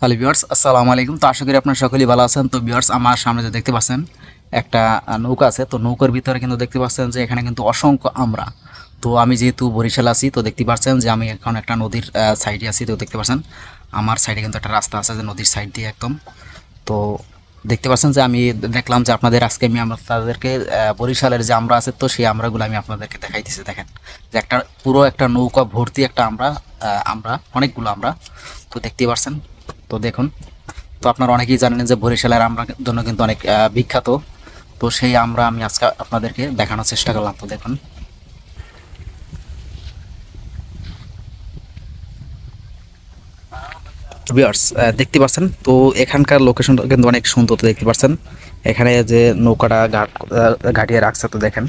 Hello বিয়ার্স আসসালামু আলাইকুম। তো আশা করি আপনারা সকলেই ভালো আছেন। তো বিয়ার্স আমার সামনে যে দেখতে পাচ্ছেন, একটা নৌকা আছে। তো নৌকার ভিতরে কিন্তু দেখতে পাচ্ছেন যে এখানে কিন্তু অসংখ্য আমরা। তো আমি যেহেতু বরিশাল আছি, তো দেখতে পাচ্ছেন যে আমি এখন একটা নদীর সাইডে আছি। তো দেখতে পাচ্ছেন, আমার সাইডে কিন্তু একটা রাস্তা আছে যে নদীর সাইড দিয়ে একদম। তো দেখতে পাচ্ছেন যে আমি দেখলাম যে আপনাদের আজকে আমি আমরা তাদেরকে বরিশালের যে আমরা আছে, তো সেই আমরাগুলো আমি আপনাদেরকে দেখাইতেছি। দেখেন, যে একটা পুরো একটা নৌকা ভর্তি একটা আমরা আমরা, অনেকগুলো আমরা। তো দেখতে পাচ্ছেন তো দেখুন, তো আপনারা অনেকেই জানেন যে বরিশালের আমরা জন্য কিন্তু অনেক বিখ্যাত। তো সেই আমরা, আমি আজকে আপনাদেরকে দেখানোর চেষ্টা করলাম। তো দেখুন। ভিউয়ার্স দেখতে পাচ্ছেন? তো এখানকার লোকেশনটা কিন্তু অনেক সুন্দর, তো দেখতে পাচ্ছেন? এখানে যে নৌকাটা ঘাট ঘাটিয়ে রাখছে, তো দেখেন।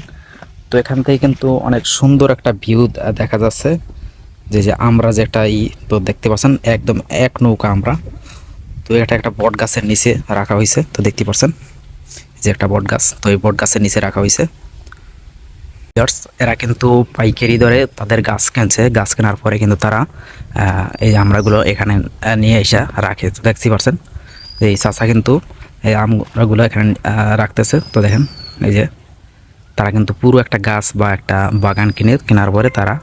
তো এখান থেকে কিন্তু অনেক সুন্দর একটা ভিউ দেখা যাচ্ছে। যে যে আমরা যে একটা ই, তো দেখতে পাচ্ছেন? একদম এক নৌকা আমরা। তো এটা একটা বট গাছের নিচে রাখা হয়েছে তো দেখতে পাচ্ছেন যে একটা বট গাছ, তো এই বট গাছের নিচে রাখা হয়েছে এরা কিন্তু পাইকারি দরে তাদের গাছ কিনছে, গাছ কেনার পরে কিন্তু তারা এই আমরাগুলো এখানে নিয়ে এসে রাখে, তো দেখতে পাচ্ছেন এই চাষা কিন্তু এই আমরাগুলো এখানে রাখতেছে, তো দেখেন, এই যে তারা কিন্তু পুরো একটা গাছ বা একটা বাগান কিনে, কেনার পরে তারা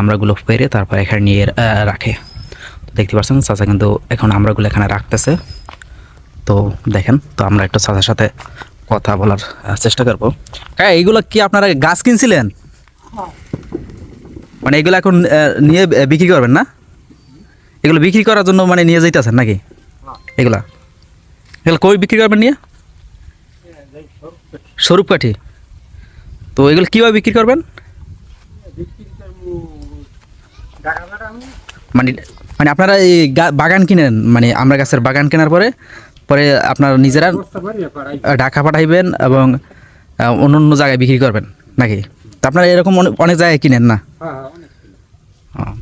আমরাগুলো পেরে তারপর এখানে নিয়ে রাখে। দেখতে পাচ্ছেন চাচা কিন্তু এখন আমরাগুলো এখানে রাখতেছে। তো দেখেন তো আমরা একটু চাচার সাথে কথা বলার চেষ্টা করব। হ্যাঁ এইগুলো কি আপনারা গাছ কিনছিলেন? মানে এগুলো এখন নিয়ে বিক্রি করবেন না? এগুলো বিক্রি করার জন্য মানে নিয়ে যাইতেছেন নাকি? এগুলা? এগুলো কই বিক্রি করবেন নিয়ে? স্বরূপ কাঠি তো এগুলো কীভাবে বিক্রি করবেন? মানে মানে আপনারা এই গা- বাগান কিনেন মানে আমরা গাছের বাগান কেনার পরে পরে আপনারা নিজেরা ঢাকা পাঠাইবেন এবং অন্য অন্য জায়গায় বিক্রি করবেন নাকি? তো আপনারা এরকম অনেক- জায়গায় কিনেন না?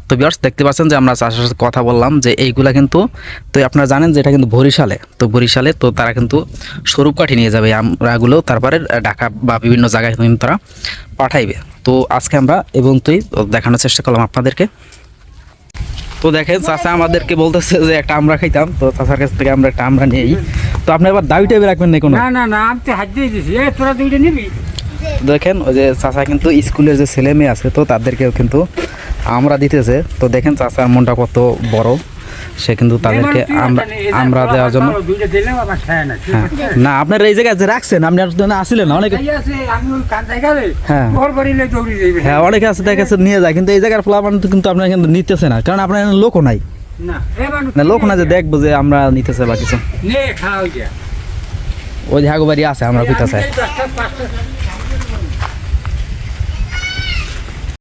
তো বিয়ার্স দেখতে পাচ্ছেন যে আমরা চাষের সাথে কথা বললাম যে এইগুলা কিন্তু তো আপনারা জানেন যে এটা কিন্তু বরিশালে। তো বরিশালে তো তারা কিন্তু স্বরূপ কাঠি নিয়ে যাবে আমরাগুলো তারপরে ঢাকা বা বিভিন্ন জায়গায় কিন্তু তারা পাঠাইবে। তো আজকে আমরা এবং তুই দেখানোর চেষ্টা করলাম আপনাদেরকে। তো দেখেন চাষা আমাদেরকে বলতেছে যে একটা আমরা খাইতাম তো চাষার কাছ থেকে আমরা একটা আমরা নিই। তো আপনি আবার দাবি টাবি রাখবেন না কোনো না না না আমি তো হাত দিয়ে দিছি। এ তোরা দুইটা নিবি? দেখেন ওই যে চাষা কিন্তু স্কুলের যে ছেলে মেয়ে আছে তো তাদেরকেও কিন্তু আমরা দিতেছে। তো দেখেন চাষার মনটা কত বড়। সে কিন্তু তাদেরকে আমরা আমরা দেওয়ার জন্য না হ্যাঁ। আপনার এই জায়গায় যে রাখছেন আপনি তো আসিলেন না অনেকে হ্যাঁ। হ্যাঁ অনেকে আছে দেখা নিয়ে যায় কিন্তু এই জায়গার ফলাফল কিন্তু আপনার কিন্তু নিতেছে না কারণ আপনার লোকও নাই। না লোক না যে দেখব যে আমরা নিতেছে বা কিছু। ওই হাগো আছে আমরা পাঁচটা